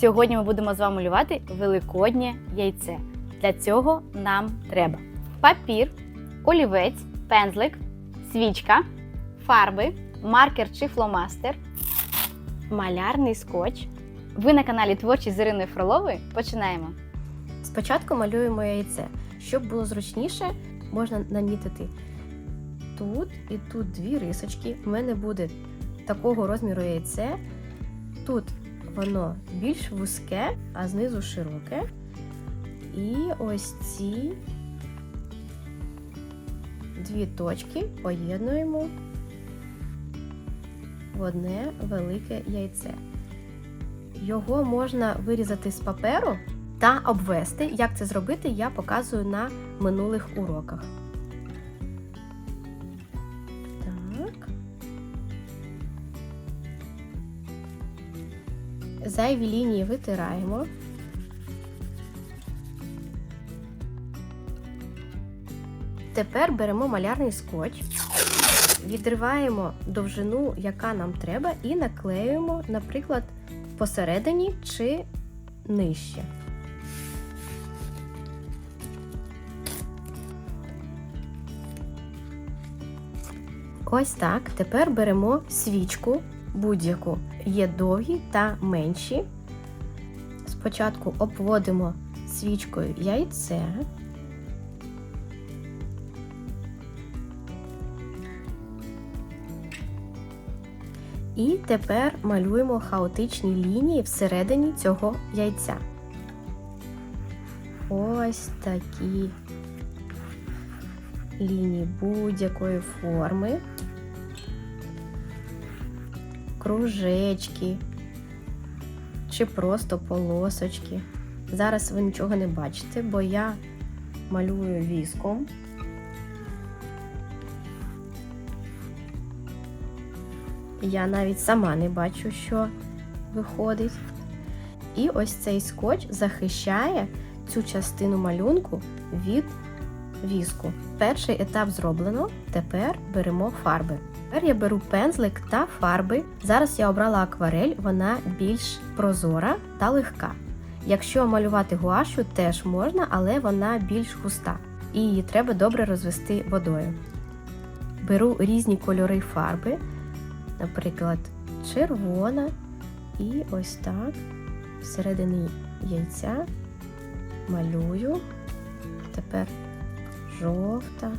Сьогодні ми будемо з вами малювати великоднє яйце. Для цього нам треба папір, олівець, пензлик, свічка, фарби, маркер чи фломастер, малярний скотч. Ви на каналі Творчість з Іриною Фроловою. Починаємо. Спочатку малюємо яйце. Щоб було зручніше, можна намітити тут і тут дві рисочки. У мене буде такого розміру яйце. Тут воно більш вузьке, а знизу широке. І ось ці дві точки поєднуємо в одне велике яйце. Його можна вирізати з паперу та обвести. Як це зробити, я показую на минулих уроках. Зайві лінії витираємо. Тепер беремо малярний скотч, відриваємо довжину, яка нам треба, і наклеюємо, наприклад, посередині чи нижче. Ось так. Тепер беремо свічку будь-яку. Є довгі та менші. Спочатку обводимо свічкою яйце. І тепер малюємо хаотичні лінії всередині цього яйця. Ось такі лінії будь-якої форми, кружечки чи просто полосочки. Зараз ви нічого не бачите, бо я малюю віском. Я навіть сама не бачу, що виходить. І ось цей скотч захищає цю частину малюнку від віску. Перший етап зроблено. Тепер беремо фарби. Тепер я беру пензлик та фарби. Зараз я обрала акварель, вона більш прозора та легка. Якщо малювати гуашу, теж можна, але вона більш густа. І її треба добре розвести водою. Беру різні кольори фарби, наприклад, червона, і ось так всередині яйця малюю. Тепер жовта,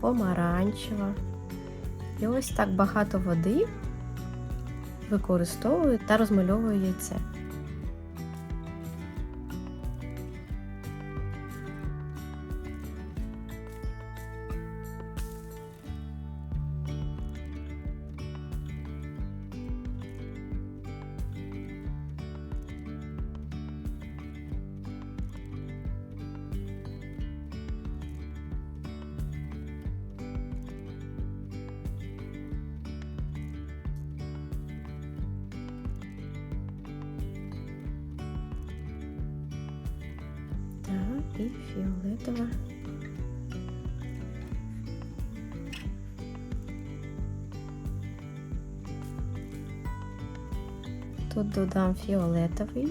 помаранчева. І ось так багато води використовую та розмальовую яйце. І фіолетова. Тут додам фіолетовий,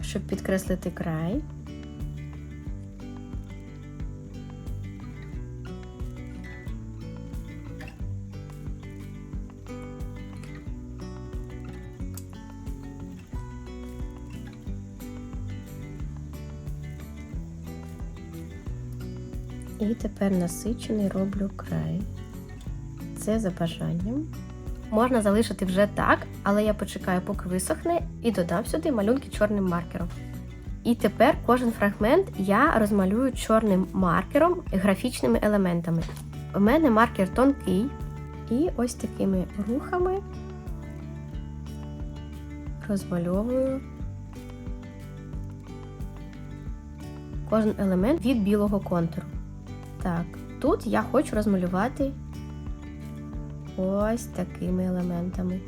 щоб підкреслити край. І тепер насичений роблю край. Це за бажанням. Можна залишити вже так, але я почекаю, поки висохне, і додам сюди малюнки чорним маркером. І тепер кожен фрагмент я розмалюю чорним маркером графічними елементами. У мене маркер тонкий, і ось такими рухами розмальовую кожен елемент від білого контуру. Так, тут я хочу розмалювати ось такими елементами.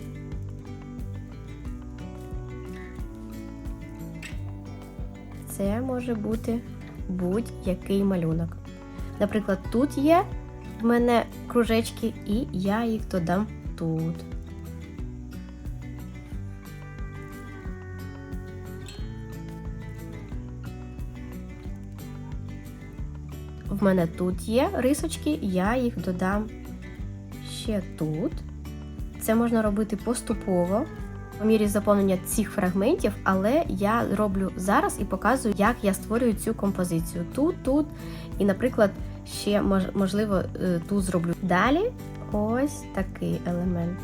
Це може бути будь-який малюнок. Наприклад, тут є в мене кружечки, і я їх додам тут. В мене тут є рисочки, я їх додам ще тут. Це можна робити поступово по мірі заповнення цих фрагментів, але я роблю зараз і показую, як я створюю цю композицію. Тут, тут, і, наприклад, ще можливо е, тут зроблю. Далі ось такий елемент.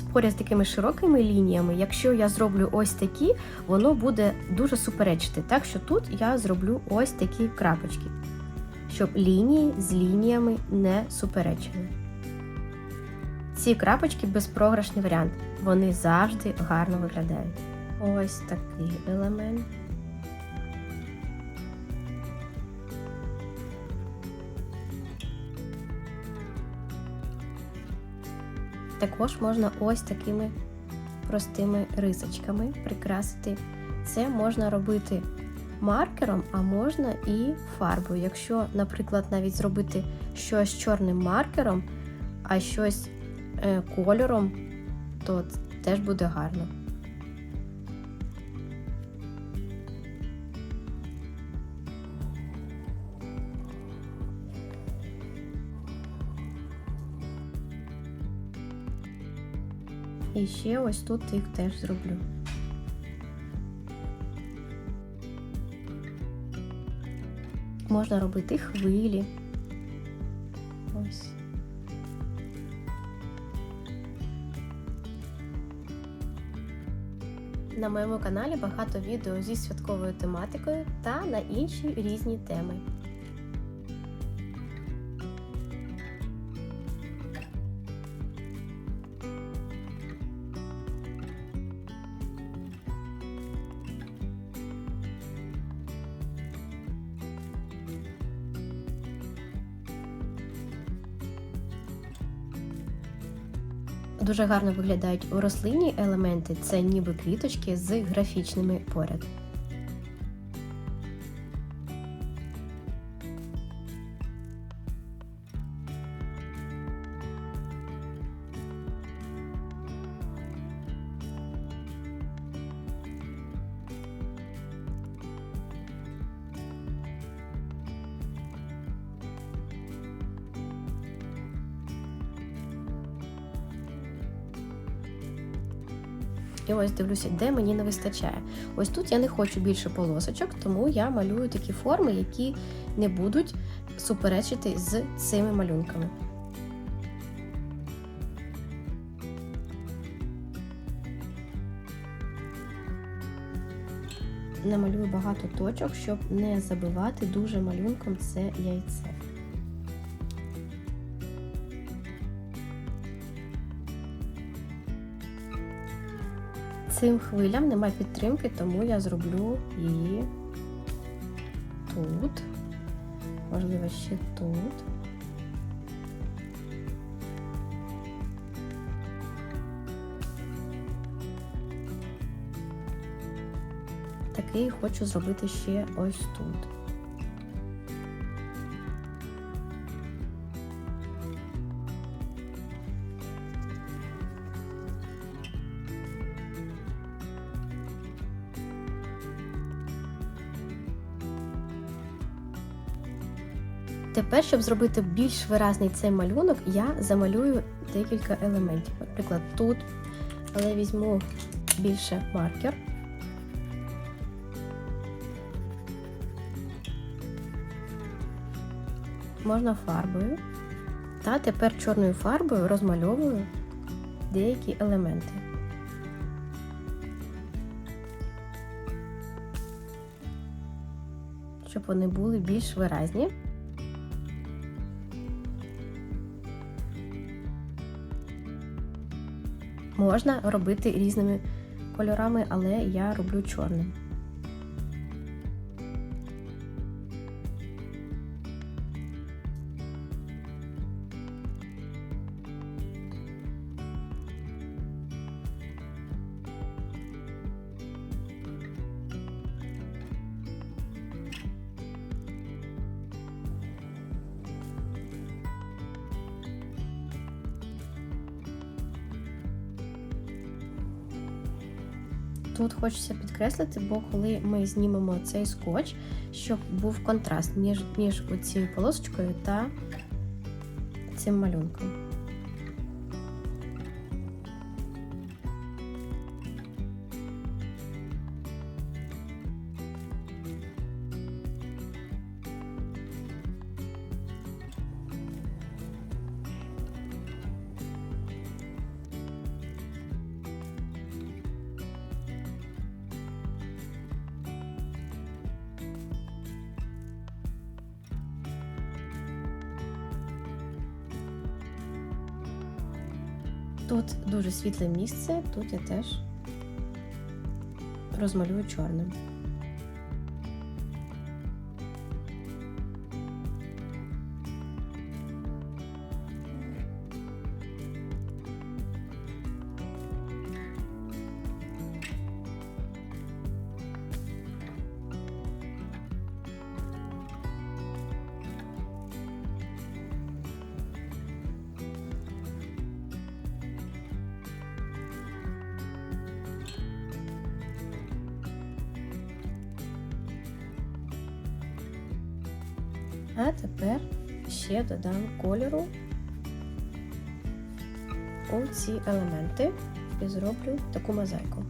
Тут поряд з такими широкими лініями, якщо я зроблю ось такі, воно буде дуже суперечити. Так що тут я зроблю ось такі крапочки, щоб лінії з лініями не суперечили. Ці крапочки безпрограшний варіант. Вони завжди гарно виглядають. Ось такий елемент. Також можна ось такими простими рисочками прикрасити. Це можна робити маркером, а можна і фарбою. Якщо, наприклад, навіть зробити щось чорним маркером, а щось е, кольором, то теж буде гарно. І ще ось тут їх теж зроблю. Можна робити хвилі. Ось. На моєму каналі багато відео зі святковою тематикою та на інші різні теми. Дуже гарно виглядають у рослинні елементи, це ніби квіточки з графічними поряд. І ось дивлюся, де мені не вистачає. Ось тут я не хочу більше полосочок, тому я малюю такі форми, які не будуть суперечити з цими малюнками. Намалюю багато точок, щоб не забивати дуже малюнком це яйце. Цим хвилям немає підтримки, тому я зроблю її тут, можливо, ще тут. Такий хочу зробити ще ось тут. Тепер, щоб зробити більш виразний цей малюнок, я замалюю декілька елементів. Наприклад, тут, але візьму більше маркер. Можна фарбою. Та тепер чорною фарбою розмальовую деякі елементи. Щоб вони були більш виразні. Можна робити різними кольорами, але я роблю чорним. Тут хочеться підкреслити, бо коли ми знімемо цей скотч, щоб був контраст між, між цією полосочкою та цим малюнком. Тут дуже світле місце, тут я теж розмалюю чорним. А тепер ще додам кольору у ці елементи і зроблю таку мозаїку.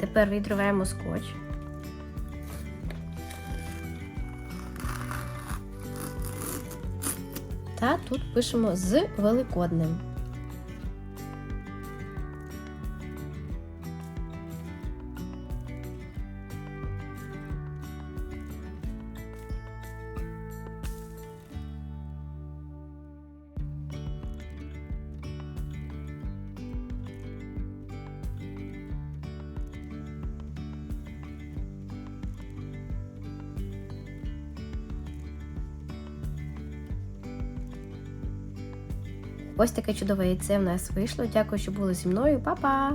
Тепер відриваємо скотч. Та тут пишемо з великодним. Ось таке чудове яйце в нас вийшло. Дякую, що були зі мною. Па-па!